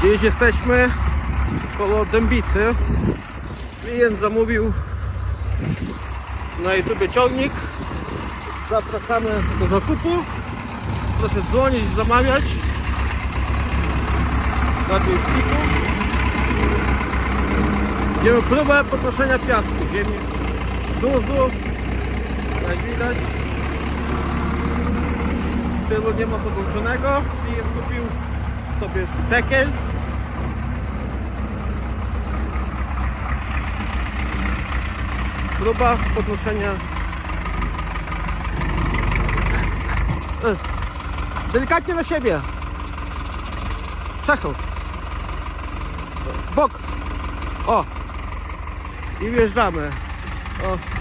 Gdzieś jesteśmy koło Dębicy. Klient zamówił na YouTube ciągnik. Zapraszamy do zakupu. Proszę dzwonić, zamawiać. Na Twistiku. Idziemy próbę podnoszenia piasku. Ziemi luzu. Jak widać. Z tyłu nie ma podłączonego. Klient kupił sobie tekel. Próba podnoszenia. E, Delikatnie na siebie. Przechód. Bok. O. I wjeżdżamy. O.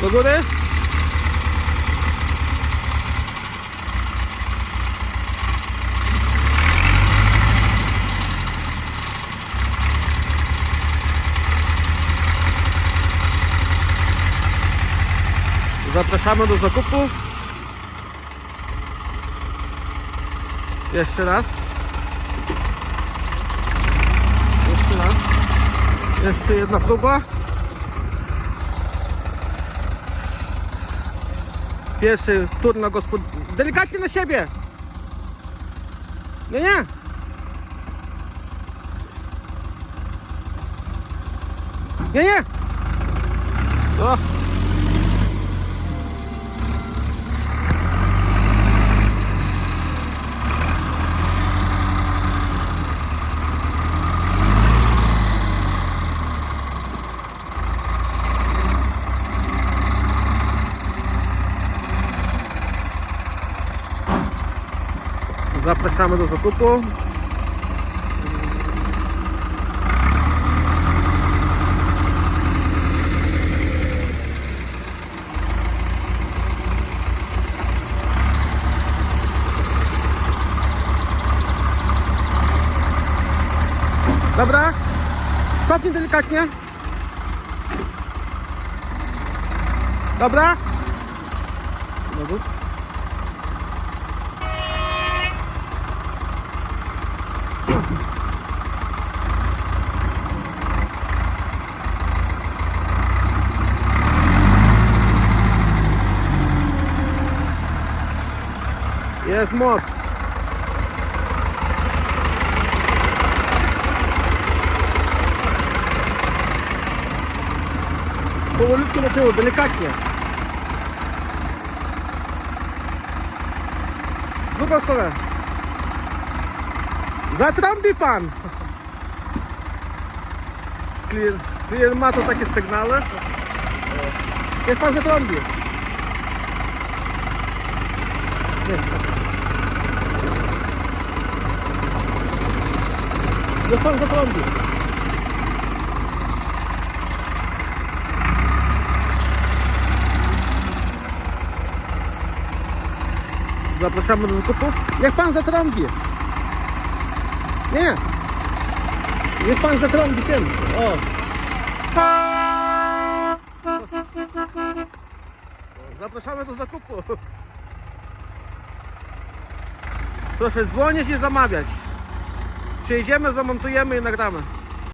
Do góry? Zapraszamy do zakupu. Jeszcze raz. Jeszcze raz. Jeszcze jedna próba. Pierwszy tur na gospod... Delikatnie na siebie! Nie, nie! Nie, nie! O! Zapraszamy do zakupu. Dobra. Stopnij delikatnie. Dobra. Dobra. Jest moc. Powolutku do tyłu, delikatnie. W drugą stronę. Zatrąbi pan. Klient, klient ma to takie sygnały. Niech pan zatrąbi. Nie. Niech pan zatrąbi. Zapraszamy do zakupu. Niech pan zatrąbi. Nie. Niech pan zatrąbi tym. O. Zapraszamy do zakupu. Proszę dzwonić i zamawiać. Przyjedziemy, zamontujemy i nagramy.